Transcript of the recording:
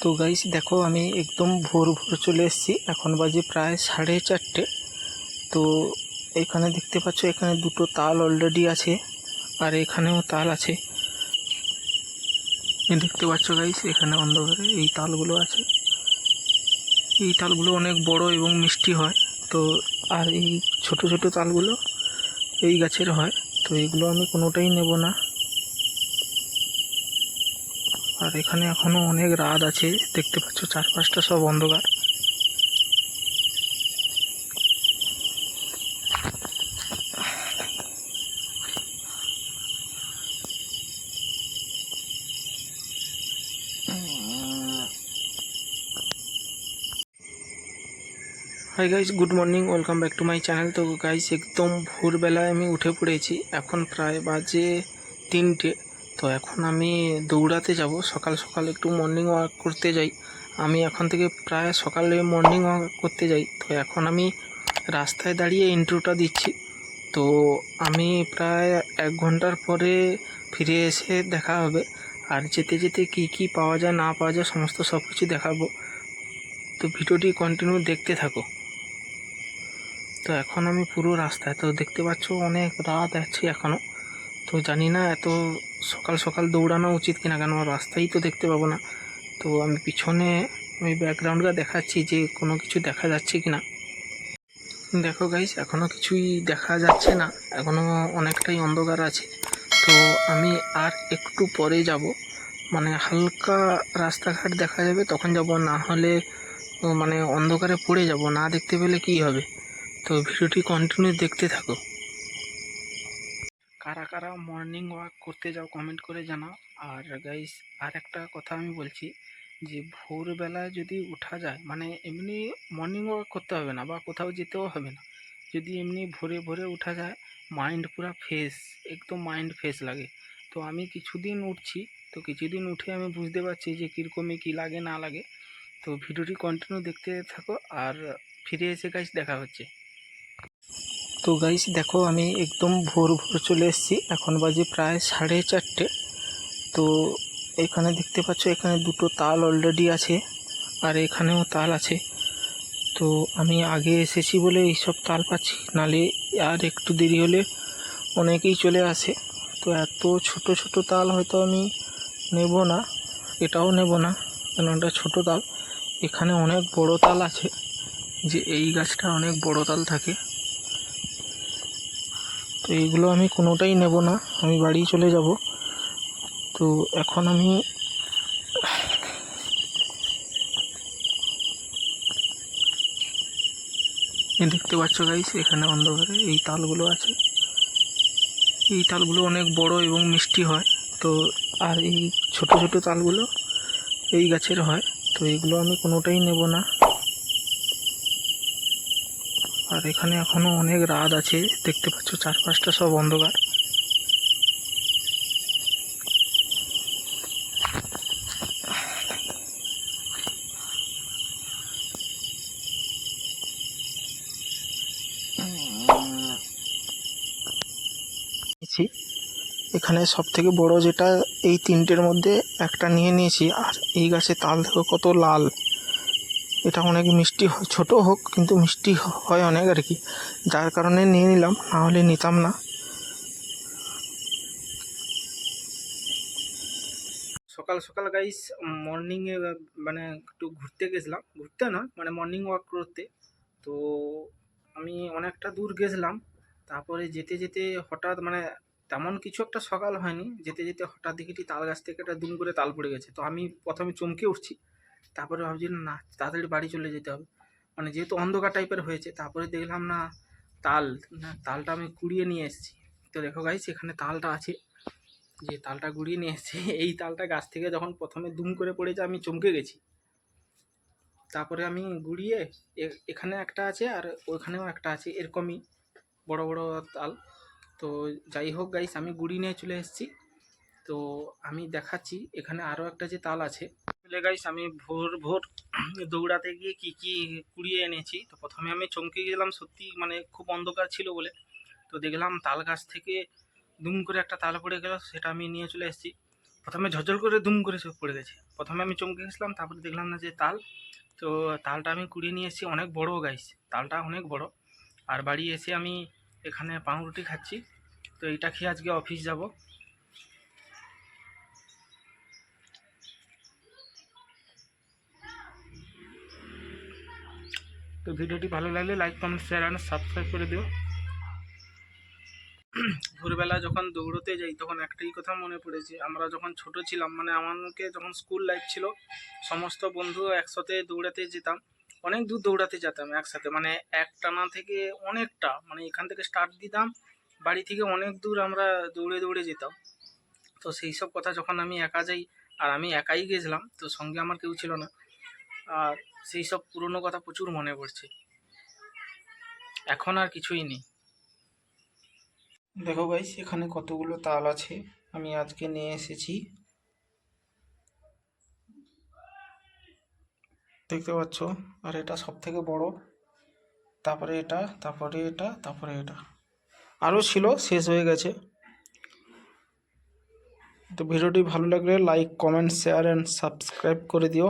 তো গাইস দেখো আমি একদম ভোর ভোর চলে এসেছি। এখন বাজে প্রায় সাড়ে চারটে। তো এখানে দেখতে পাচ্ছ, এখানে দুটো তাল অলরেডি আছে, আর এখানেও তাল আছে। দেখতে পাচ্ছ গাইস এখানে অন্ধকারে এই তালগুলো আছে। এই তালগুলো অনেক বড় এবং মিষ্টি হয়। তো আর এই ছোট ছোট তালগুলো এই গাছের হয়। তো এগুলো আমি কোনোটাই নেব না। আর এখানে এখনও অনেক রাত আছে, দেখতে পাচ্ছ চারপাশটা সব অন্ধকার। Hi guys good morning welcome back to my channel তো গাইস একদম ভোরবেলায় আমি উঠে পড়েছি। এখন প্রায় বাজে তিনটে। তো এখন আমি দৌড়াতে যাব। সকাল সকাল একটু মর্নিং ওয়াক করতে যাই। আমি এখন থেকে প্রায় সকালে মর্নিং ওয়াক করতে যাই। তো এখন আমি রাস্তায় দাঁড়িয়ে ইন্ট্রোটা দিচ্ছি। তো আমি প্রায় এক ঘণ্টার পরে ফিরে এসে দেখা হবে। আর যেতে যেতে কি কি পাওয়া যায়, না পাওয়া যায়, সমস্ত সব কিছু দেখাবো। তো ভিডিওটি কন্টিনিউ দেখতে থাকো। তো এখন আমি পুরো রাস্তায়, তো দেখতে পাচ্ছ অনেক রাত আছে এখনও তো জানি না, এত সকাল সকাল দৌড়ানো উচিত কিনা কেন? রাস্তাই তো দেখতে পাবো না। তো আমি পিছনে আমি ব্যাকগ্রাউন্ডটা দেখাচ্ছি যে কোনো কিছু দেখা যাচ্ছে কিনা। দেখো গাইস এখনও কিছুই দেখা যাচ্ছে না। এখনও অনেকটাই অন্ধকার আছে। তো আমি আর একটু পরে যাব। মানে হালকা রাস্তাঘাট দেখা যাবে, তখন যাব। না হলে মানে অন্ধকারে পড়ে যাব। না দেখতে পেলে কি হবে? তো ভিডিওটি কন্টিনিউ দেখতে থাকো। কারা কারা মর্নিং ওয়াক করতে যাও কমেন্ট করে জানাও। আর গাইস আর একটা কথা আমি বলছি যে ভোরবেলায় যদি ওঠা যায় মানে এমনি মর্নিং ওয়াক করতে হবে না বা কোথাও যেতেও হবে না। যদি এমনি ভোরে ভোরে ওঠা যায় মাইন্ড পুরো ফ্রেশ একদম মাইন্ড ফ্রেশ লাগে। তো আমি কিছুদিন উঠছি, তো কিছুদিন উঠে আমি বুঝতে পারছি যে কীরকমই কী লাগে না লাগে। তো ভিডিওটি কন্টিনিউ দেখতে থাকো আর ফিরে এসে গাইস দেখা হচ্ছে। তো গাইস দেখো আমি একদম ভোর ভোর চলে এসেছি। এখন বাজে প্রায় সাড়ে চারটে। তো এখানে দেখতে পাচ্ছ, এখানে দুটো তাল অলরেডি আছে আর এখানেও তাল আছে। তো আমি আগে এসেছি বলে এইসব তাল পাচ্ছি, নালে আর একটু দেরি হলে অনেকেই চলে আসে। তো এত ছোট ছোট তাল হয়তো আমি নেব না, এটাও নেব না কেন এটা ছোটো তাল। এখানে অনেক বড় তাল আছে, যে এই গাছটা অনেক বড় তাল থাকে। তো এইগুলো আমি কোনোটাই নেব না। আমি বাড়ি চলে যাব। তো এখন আমি দেখতে পাচ্ছ গাইস এখানে অন্ধকারে এই তালগুলো আছে। এই তালগুলো অনেক বড় এবং মিষ্টি হয়। তো আর এই ছোট ছোট তালগুলো এই গাছের হয়। তো এগুলো আমি কোনোটাই নেব না। আর এখানে এখনও অনেক রাত আছে, দেখতে পাচ্ছ চারপাশটা সব অন্ধকার। এখানে সব থেকে বড় যেটা এই তিনটের মধ্যে একটা নিয়ে নিয়েছি, আর এই গাছে তাল দেখো কত লাল। এটা অনেক মিষ্টি ছোটো হোক, কিন্তু মিষ্টি হয় অনেক আর কি। যার কারণে নিয়ে নিলাম, না হলে নিতাম না। সকাল সকাল গাইস মর্নিংয়ে মানে একটু ঘুরতে গেছিলাম। ঘুরতে না মানে মর্নিং ওয়াক করতে। তো আমি অনেকটা দূর গেছিলাম। তারপরে যেতে যেতে হঠাৎ মানে তেমন কিছু একটা সকাল হয়নি। যেতে যেতে হঠাৎ দেখি তাল গাছ থেকে একটা দুম করে তাল পড়ে গেছে। তো আমি প্রথমে চমকে উঠছি। তারপরে ভাবছি, না তাড়াতাড়ি বাড়ি চলে যেতে হবে। মানে যেহেতু অন্ধকার টাইপের হয়েছে, তারপরে দেখলাম, না, তাল, না, তালটা আমি কুড়িয়ে নিয়ে এসেছি। তো দেখো গাইস এখানে তালটা আছে। যে তালটা কুড়িয়ে নিয়ে এসেছি, এই তালটা গাছ থেকে যখন প্রথমে দুম করে পড়েছে, আমি চমকে গেছি। তারপরে আমি গুড়িয়ে এখানে একটা আছে আর ওইখানেও একটা আছে, এরকমই বড় বড় তাল। তো যাই হোক গাইস আমি গুড়ি নিয়ে চলে এসেছি। তো আমি দেখাচ্ছি, এখানে আরও একটা যে তাল আছে বলে গাইস আমি ভোর ভোর দৌড়াতে গিয়ে কি কি কুড়িয়ে এনেছি? তো প্রথমে আমি চমকে গেলাম, সত্যি মানে খুব অন্ধকার ছিল বলে। তো দেখলাম তাল গাছ থেকে দুম করে একটা তাল পড়ে গেল, সেটা আমি নিয়ে চলে এসেছি। প্রথমে ঝরঝর করে দুম করে সব পড়ে গেছে। প্রথমে আমি চমকে গেছিলাম, তারপরে দেখলাম না যে তাল। তো তালটা আমি কুড়িয়ে নিয়ে এসেছি, অনেক বড় গাইস তালটা অনেক বড়। আর বাড়ি এসে আমি এখানে পাউরুটি খাচ্ছি। তো এইটা খেয়ে আজকে অফিস যাব। তো ভিডিওটি ভালো লাগলে লাইক কমেন্ট শেয়ার আর সাবস্ক্রাইব করে দিও। ভোরবেলা যখন দৌড়তে যাই, তখন একটাই কথা মনে পড়েছে আমরা যখন ছোট ছিলাম মানে আমাকে যখন স্কুল লাইফ ছিল, সমস্ত বন্ধু একসাথে দৌড়াতে যেতাম, অনেক দূর দৌড়াতে যেতাম একসাথে মানে এক টানা থেকে অনেকটা মানে এখান থেকে স্টার্ট দিতাম, বাড়ি থেকে অনেক দূর আমরা দৌড়ে দৌড়ে যেতাম। তো সেই সব কথা যখন আমি একা যাই, আর আমি একাই গেছিলাম, তো সঙ্গে আমার কেউ ছিল না। আর সেই সব পুরনো কথা প্রচুর মনে পড়ছে। এখন আর কিছুই নেই। দেখো গাইস এখানে কতগুলো তাল আছে। আমি আজকে নিয়ে এসেছি। দেখতে পাচ্ছ? আর এটা সব থেকে বড়। তারপরে এটা তারপরে এটা তারপরে এটা। আরও ছিল, শেষ হয়ে গেছে। তো ভিডিওটি ভালো লাগলে like comment share and subscribe করে দিও।